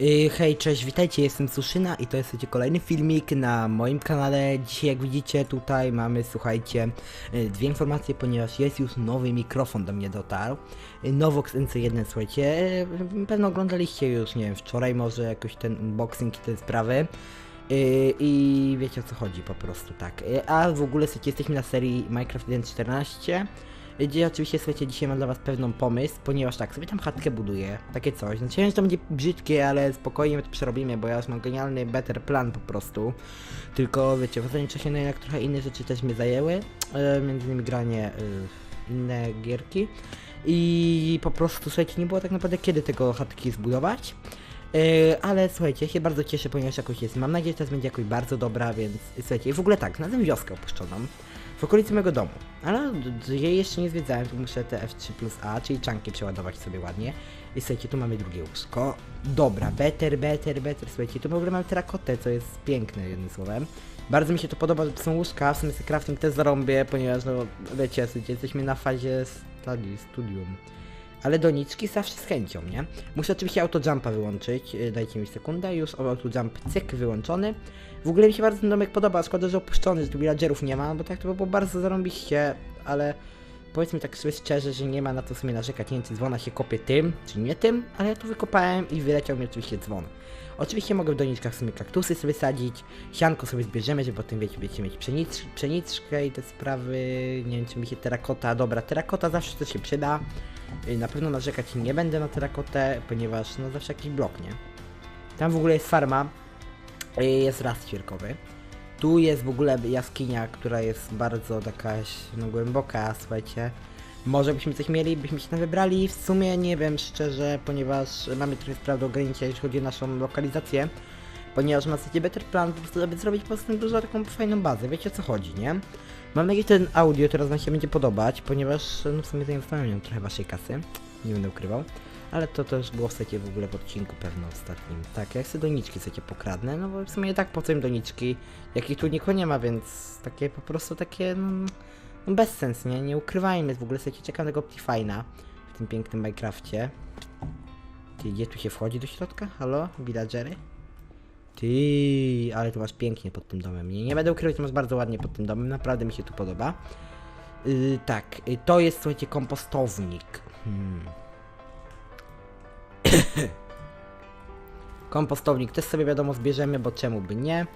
Yy, hej, cześć, witajcie, jestem Suszyna i to jest kolejny filmik na moim kanale. Dzisiaj jak widzicie tutaj mamy, słuchajcie, yy, dwie informacje, ponieważ jest już nowy mikrofon do mnie dotarł. Yy, Novox NC1, słuchajcie, pewno oglądaliście już, nie wiem, wczoraj może jakoś ten unboxing i te sprawy. I wiecie o co chodzi po prostu, tak. A w ogóle jesteśmy na serii Minecraft 1.14 gdzie oczywiście słuchajcie, dzisiaj mam dla was pewną pomysł, ponieważ tak, sobie tam chatkę buduję, takie coś. Znaczy, wiem, że to będzie brzydkie, ale spokojnie to przerobimy, bo ja już mam genialny, better plan po prostu. Tylko wiecie, w ostatnim czasie no jednak trochę inne rzeczy też mnie zajęły, e, między innymi granie e, inne gierki. I po prostu, słuchajcie, nie było tak naprawdę kiedy tego chatki zbudować. E, ale słuchajcie, ja się bardzo cieszę, ponieważ jakoś jest. Mam nadzieję, że teraz będzie jakoś bardzo dobra, więc słuchajcie, w ogóle tak, znalazłem wioskę opuszczoną w okolicy mojego domu. Ale jej jeszcze nie zwiedzałem, tu muszę te F3 plus A, czyli czanki przeładować sobie ładnie. I słuchajcie, tu mamy drugie łóżko. Dobra, better, better, better. Słuchajcie, tu w ogóle mamy terakotę, co jest piękne jednym słowem. Bardzo mi się to podoba, że to są łóżka, w sumie crafting też zarąbię, ponieważ no, wiecie, jesteśmy na fazie study, studium. Ale doniczki zawsze z chęcią, nie? Muszę oczywiście autojumpa wyłączyć, yy, dajcie mi sekundę, już autojump cyk wyłączony. W ogóle mi się bardzo ten domek podoba, szkoda, że opuszczony, że tu villagerów nie ma, bo tak to by było bardzo zarąbiście, ale powiedzmy tak sobie szczerze, że nie ma na to w sumie narzekać, nie wiem czy dzwona się kopie tym, czy nie tym, ale ja tu wykopałem i wyleciał mi oczywiście dzwon. Oczywiście mogę w doniczkach w sumie kaktusy sobie sadzić, sianko sobie zbierzemy, żeby potem wiecie, będziecie mieć pszenic, pszeniczkę i te sprawy, nie wiem czy mi się terakota, dobra, terakota zawsze to się przyda, Y, na pewno narzekać nie będę na terakotę, ponieważ no zawsze jakiś blok, nie? Tam w ogóle jest farma, y, jest raz ćwierkowy. Tu jest w ogóle jaskinia, która jest bardzo taka no, głęboka, słuchajcie. Może byśmy coś mieli, byśmy się tam wybrali. W sumie nie wiem szczerze, ponieważ mamy trochę spraw do ograniczenia, jeśli chodzi o naszą lokalizację. Ponieważ ma sobie better plan po prostu, żeby zrobić po prostu dużo taką fajną bazę. Wiecie o co chodzi, nie? Mam nadzieję, że ten audio teraz wam się będzie podobać, ponieważ no w sumie zainwestowałem trochę waszej kasy. Nie będę ukrywał. Ale to też było chcecie w ogóle w odcinku pewno ostatnim. Tak, jak sobie doniczki chcecie pokradnę, no bo w sumie tak po co im doniczki, jakich tu nikogo nie ma, więc takie po prostu takie, no, no bez sens, nie? Nie ukrywajmy, w ogóle sobie czekam tego Optifine'a w tym pięknym Minecrafcie. Ty, gdzie tu się wchodzi do środka? Halo? Villagery? Ty, ale tu masz pięknie pod tym domem. Nie, nie będę ukrywać, tu masz bardzo ładnie pod tym domem, naprawdę mi się tu podoba. Yy, tak, yy, to jest, słuchajcie, kompostownik. Hmm. Kompostownik też sobie wiadomo zbierzemy, bo czemu by nie.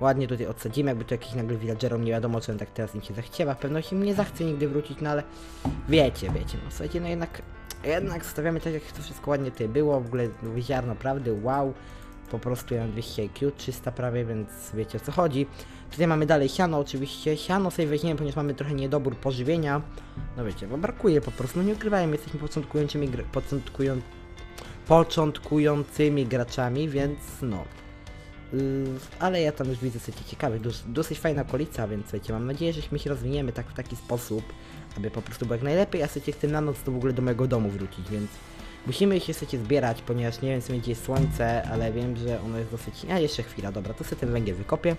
Ładnie tutaj odsadzimy, jakby tu jakiś nagle villagerom nie wiadomo, czy on tak teraz im się zachciewa. W pewności im nie zachce nigdy wrócić, no ale wiecie, wiecie, no słuchajcie, no jednak, jednak stawiamy tak, jak to wszystko ładnie tutaj było, w ogóle ziarno prawdy, wow. Po prostu ja mam 200 IQ, 300 prawie, więc wiecie o co chodzi. Tutaj mamy dalej siano oczywiście. Siano sobie weźmiemy, ponieważ mamy trochę niedobór pożywienia. No wiecie, bo brakuje po prostu. No nie ukrywajmy, jesteśmy początkującymi, gra- początkują, początkującymi graczami, więc no. Yy, ale ja tam już widzę coś ciekawych, dos, dosyć fajna okolica, więc wiecie, mam nadzieję, że my się rozwiniemy tak w taki sposób, aby po prostu było jak najlepiej, a słuchajcie, chcę na noc to w ogóle do mojego domu wrócić, więc musimy się słuchajcie zbierać, ponieważ nie wiem co będzie słońce, ale wiem, że ono jest dosyć... A jeszcze chwila, dobra, to sobie ten węgiel wykopię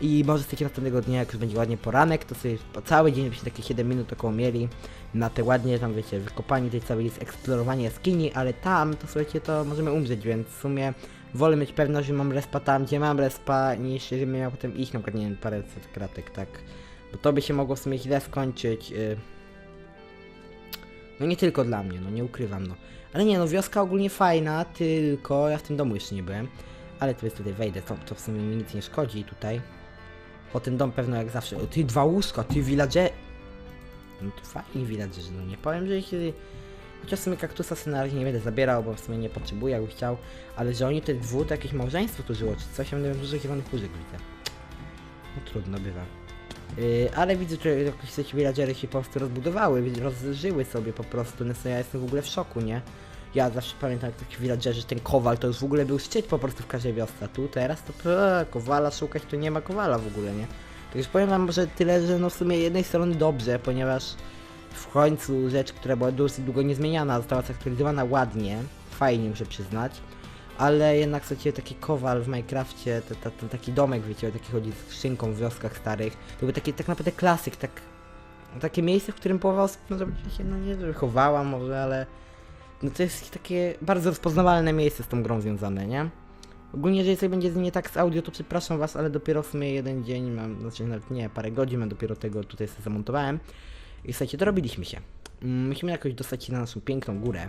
i może słuchajcie następnego dnia, jak już będzie ładnie poranek, to sobie cały dzień byśmy takie 7 minut około mieli na te ładnie tam wiecie, wykopanie tej całej jest eksplorowanie jaskini, ale tam to słuchajcie to możemy umrzeć, więc w sumie wolę mieć pewność, że mam respa tam, gdzie mam respa, niż żebym miał potem iść na przykład, nie wiem, paręset kratek, tak. Bo to by się mogło w sumie źle skończyć. Yy. No nie tylko dla mnie, no nie ukrywam, no. Ale nie, no wioska ogólnie fajna, tylko ja w tym domu jeszcze nie byłem. Ale tu jest tutaj wejdę, to, to w sumie mi nic nie szkodzi tutaj. O ten dom pewno jak zawsze. O, ty dwa łóżka, ty villager. No to fajni villagerzy, no nie powiem, że ich... y, Chociaż w sumie kaktusa sobie na razie nie będę zabierał, bo w sumie nie potrzebuję, jakby chciał. Ale że oni te dwóch, to jakieś małżeństwo tu żyło, czy coś, ja będę dużo zielonych łóżek widzę. No trudno bywa. Yy, ale widzę, że jakieś te villagery się po prostu rozbudowały, rozżyły sobie po prostu, no ja jestem w ogóle w szoku, nie? Ja zawsze pamiętam jak takich villagerzy, ten kowal to już w ogóle był szczyt po prostu w każdej wiosce, tu teraz to eee, kowala szukać, to nie ma kowala w ogóle, nie? Tak już powiem wam, że tyle, że no w sumie jednej strony dobrze, ponieważ w końcu rzecz, która była dosyć długo niezmieniana, została zaktualizowana ładnie, fajnie muszę przyznać, ale jednak chcecie taki kowal w Minecrafcie, te- te- ten taki domek, wiecie, taki chodzi z skrzynką w wioskach starych, to był taki tak naprawdę klasyk, tak takie miejsce, w którym połowa osób, no, się, no nie wychowała może, ale no to jest takie bardzo rozpoznawalne miejsce z tą grą związane, nie? Ogólnie, jeżeli coś będzie z nie tak z audio, to przepraszam was, ale dopiero w sumie jeden dzień mam, znaczy nawet nie, parę godzin mam dopiero tego tutaj sobie zamontowałem. I słuchajcie, dorobiliśmy się. Mm, Musimy jakoś dostać się na naszą piękną górę.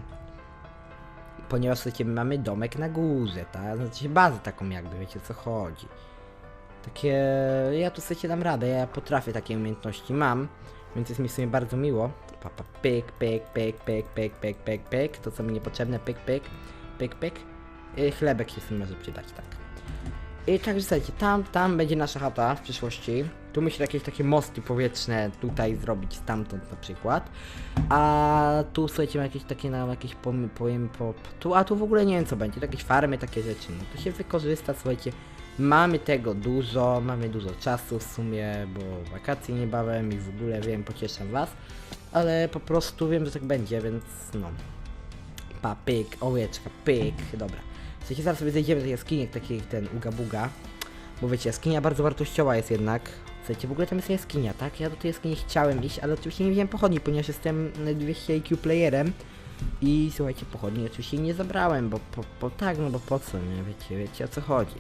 Ponieważ słuchajcie, my mamy domek na górze, tak? Znaczy bazę taką jakby, wiecie co chodzi. Takie, ja tu słuchajcie dam radę, ja potrafię takie umiejętności, mam. Więc jest mi w sumie bardzo miło. Pa, pa, pyk, pyk, pyk, pyk, pyk, pyk, pyk, pyk. To co mi niepotrzebne, pyk, pyk, pyk, pyk. I chlebek się w sumie może przydać, tak. I także słuchajcie, tam, tam będzie nasza chata w przyszłości. Tu myślę jakieś takie mosty powietrzne tutaj zrobić stamtąd na przykład. A tu słuchajcie, jakieś takie na jakieś powiem, powiem po, tu, a tu w ogóle nie wiem co będzie, jakieś farmy, takie rzeczy. No to się wykorzysta, słuchajcie. Mamy tego dużo, mamy dużo czasu w sumie, bo wakacje niebawem i w ogóle wiem, pocieszam was. Ale po prostu wiem, że tak będzie, więc no. Pa, pyk, owieczka, pyk, dobra. Słuchajcie, zaraz sobie zejdziemy do jaskini, jak taki ten uga buga. Bo wiecie, jaskinia bardzo wartościowa jest jednak. Słuchajcie, w ogóle tam jest jaskinia, tak? Ja do tej jaskini chciałem iść, ale oczywiście nie wziąłem pochodni, ponieważ jestem 200 IQ playerem. I słuchajcie, pochodni oczywiście nie zabrałem, bo po, po tak, no bo po co, nie? Wiecie, wiecie o co chodzi.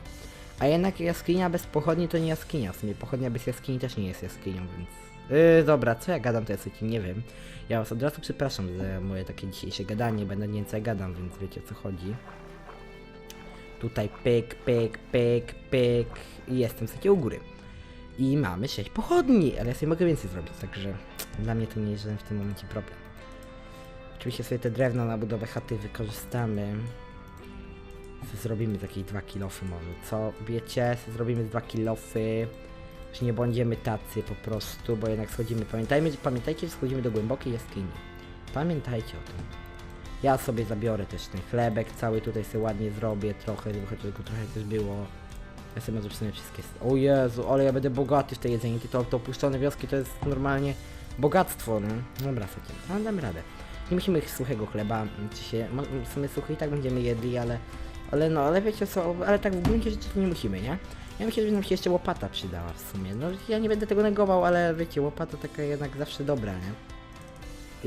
A jednak jaskinia bez pochodni to nie jaskinia. W sumie pochodnia bez jaskini też nie jest jaskinią, więc... Yy, dobra, co ja gadam, to ja słuchajcie nie wiem. Ja was od razu przepraszam za moje takie dzisiejsze gadanie, będę nie ja gadam, więc wiecie o co chodzi. Tutaj pyk, pyk, pyk, pyk i jestem słuchajcie u góry. I mamy 6 pochodni, ale ja sobie mogę więcej zrobić, także dla mnie to nie jest żaden w tym momencie problem. Oczywiście sobie te drewno na budowę chaty wykorzystamy. Zrobimy jakieś dwa kilofy może, co? Wiecie, zrobimy z dwa kilofy. Że nie będziemy tacy po prostu, bo jednak schodzimy. Pamiętajmy, pamiętajcie, że schodzimy do głębokiej jaskini. Pamiętajcie o tym. Ja sobie zabiorę też ten chlebek cały tutaj sobie ładnie zrobię trochę, żeby go trochę też było. Ja sobie wszystkie... O Jezu, ale ja będę bogaty w tej jedzeniu. To, to opuszczone wioski to jest normalnie bogactwo, no. Dobra, słuchajcie, no dam radę. Nie musimy suchego chleba, czy się... W sumie suchy i tak będziemy jedli, ale... Ale no, ale wiecie co, ale tak w gruncie rzeczy nie musimy, nie? Ja myślę, że nam się jeszcze łopata przydała w sumie. No ja nie będę tego negował, ale wiecie, łopata taka jednak zawsze dobra, nie?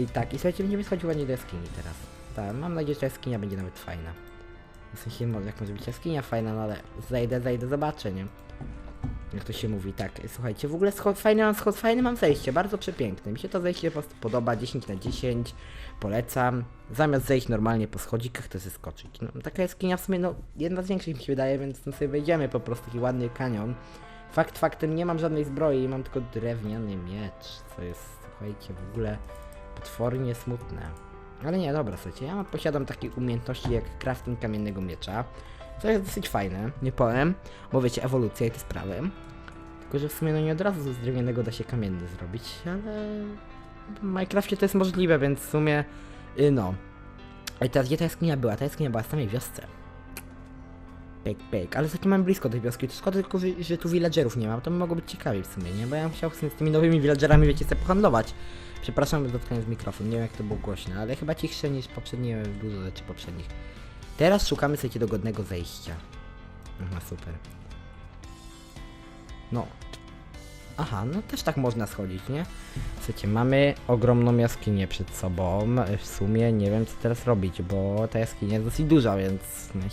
I tak, i słuchajcie, będziemy schodzić ładnie do jaskini teraz. Tak, mam nadzieję, że ta jaskinia będzie nawet fajna. W sensie, może, jak może być jaskinia fajna, no ale zajdę, zajdę, zobaczę, nie? Jak to się mówi, tak. Słuchajcie, w ogóle schod, fajny, mam schod, fajne mam zejście, bardzo przepiękne. Mi się to zejście po prostu podoba, 10 na 10, polecam. Zamiast zejść normalnie po schodzikach, to zeskoczyć. No, taka jaskinia w sumie, no, jedna z większych mi się wydaje, więc tam sobie wejdziemy po prostu, taki ładny kanion. Fakt faktem, nie mam żadnej zbroi, mam tylko drewniany miecz, co jest, słuchajcie, w ogóle potwornie smutne. Ale nie, dobra, słuchajcie, ja posiadam takie umiejętności jak crafting kamiennego miecza, co jest dosyć fajne, nie powiem, bo wiecie, ewolucja i te sprawy. Tylko, że w sumie no nie od razu z drewnianego da się kamienny zrobić, ale w Minecrafcie to jest możliwe, więc w sumie, y, no. I teraz gdzie ta jaskinia była? Ta jaskinia była w samej wiosce. Pyk, pyk, ale zatem mam blisko tej wioski, to szkoda tylko, że, tu villagerów nie ma, to mogło być ciekawie w sumie, nie? Bo ja bym chciał z tymi nowymi villagerami, wiecie, sobie pohandlować. Przepraszam, dotknąłem z mikrofon, nie wiem jak to było głośne, ale chyba cichsze niż poprzednie, dużo rzeczy poprzednich. Teraz szukamy sobie dogodnego zejścia. Aha, super. No. Aha, no też tak można schodzić, nie? Słuchajcie, mamy ogromną jaskinię przed sobą. W sumie nie wiem co teraz robić, bo ta jaskinia jest dosyć duża, więc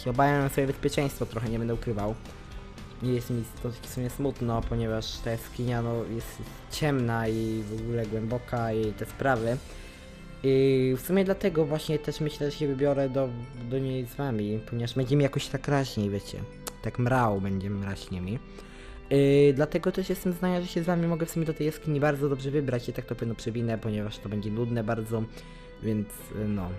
się obawiam o swoje bezpieczeństwo, trochę nie będę ukrywał. Nie jest mi to w sumie smutno, ponieważ ta jaskinia no, jest ciemna i w ogóle głęboka i te sprawy. I w sumie dlatego właśnie też myślę, że się wybiorę do, do niej z wami, ponieważ będzie mi jakoś tak raźniej, wiecie. Tak mrał będzie mraźnie mi. Yy, dlatego też jestem zdania, że się z wami mogę w sumie do tej jaskini bardzo dobrze wybrać i tak to pewno przewinę, ponieważ to będzie nudne bardzo, więc yy, no.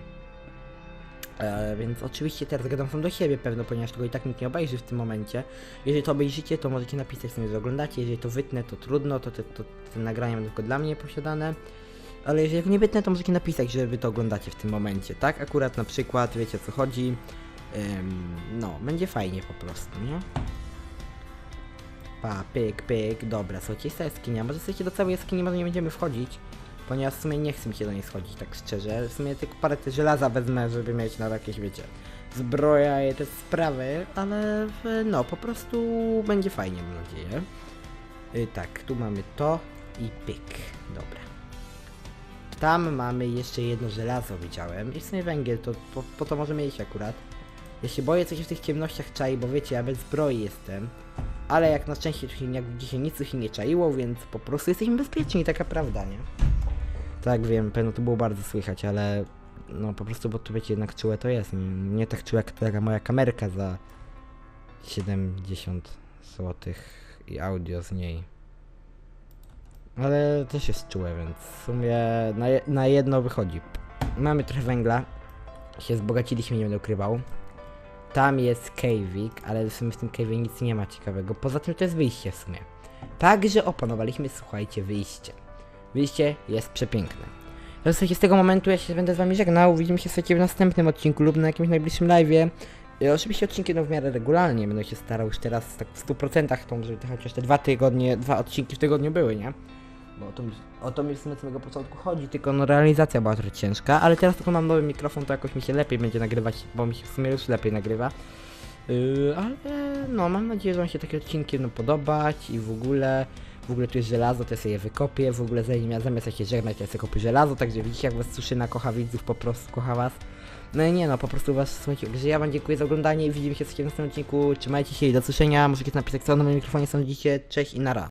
E, więc oczywiście teraz gadam sam do siebie pewno, ponieważ tego i tak nikt nie obejrzy w tym momencie. Jeżeli to obejrzycie, to możecie napisać sobie, że oglądacie. Jeżeli to wytnę, to trudno, to te, to te nagrania będą tylko dla mnie posiadane. Ale jeżeli nie wytnę, to możecie napisać, że wy to oglądacie w tym momencie, tak? Akurat na przykład, wiecie o co chodzi. Ym, no, będzie fajnie po prostu, nie? Pa, pyk, pyk, dobra, słuchajcie, jest ta jaskinia. Może słuchajcie, do całej jaskini może nie będziemy wchodzić, ponieważ w sumie nie chcę mi się do niej schodzić, tak szczerze. W sumie tylko parę te żelaza wezmę, żeby mieć na jakieś, wiecie, zbroja i te sprawy, ale no, po prostu będzie fajnie, mam nadzieję. Y, tak, tu mamy to i pyk, dobra. Tam mamy jeszcze jedno żelazo, widziałem. I w sumie węgiel, to po, po to możemy iść akurat. Ja się boję, co się w tych ciemnościach czai, bo wiecie, ja bez zbroi jestem. Ale jak na szczęście tu się, jak dzisiaj nic się nie czaiło, więc po prostu jesteśmy bezpieczni, taka prawda, nie? Tak wiem, pewno to było bardzo słychać, ale no po prostu, bo tu wiecie, jednak czułe to jest. Nie, nie tak czułe jak taka moja kamerka za 70 zł i audio z niej. Ale też jest czułe, więc w sumie na, je- na jedno wychodzi. Mamy trochę węgla, się wzbogaciliśmy, nie będę ukrywał. Tam jest cave'ik, ale w sumie w tym cave'ie nic nie ma ciekawego. Poza tym to jest wyjście w sumie. Także opanowaliśmy, słuchajcie, wyjście. Wyjście jest przepiękne. Zasadzie z tego momentu ja się będę z wami żegnał. Widzimy się w następnym odcinku lub na jakimś najbliższym live'ie. Oczywiście odcinki będą w miarę regularnie, będę się starał już teraz tak w 100% tą, żeby chociaż te dwa tygodnie, dwa odcinki w tygodniu były, nie? Bo o to, mi, o to mi w sumie od samego początku chodzi, tylko no realizacja była trochę ciężka, ale teraz tylko mam nowy mikrofon, to jakoś mi się lepiej będzie nagrywać, bo mi się w sumie już lepiej nagrywa. Yy, ale no, mam nadzieję, że wam się takie odcinki będą podobać i w ogóle, w ogóle tu jest żelazo, to ja sobie je wykopię, w ogóle zamiast, zamiast jak żegnać, to ja sobie kopię żelazo, także widzicie jak was Suszyna kocha widzów, po prostu kocha was. No i nie no, po prostu was, słuchajcie, że ja wam dziękuję za oglądanie i widzimy się w następnym odcinku, trzymajcie się i do słyszenia, możecie napisać co na moim mikrofonie sądzicie, cześć i nara.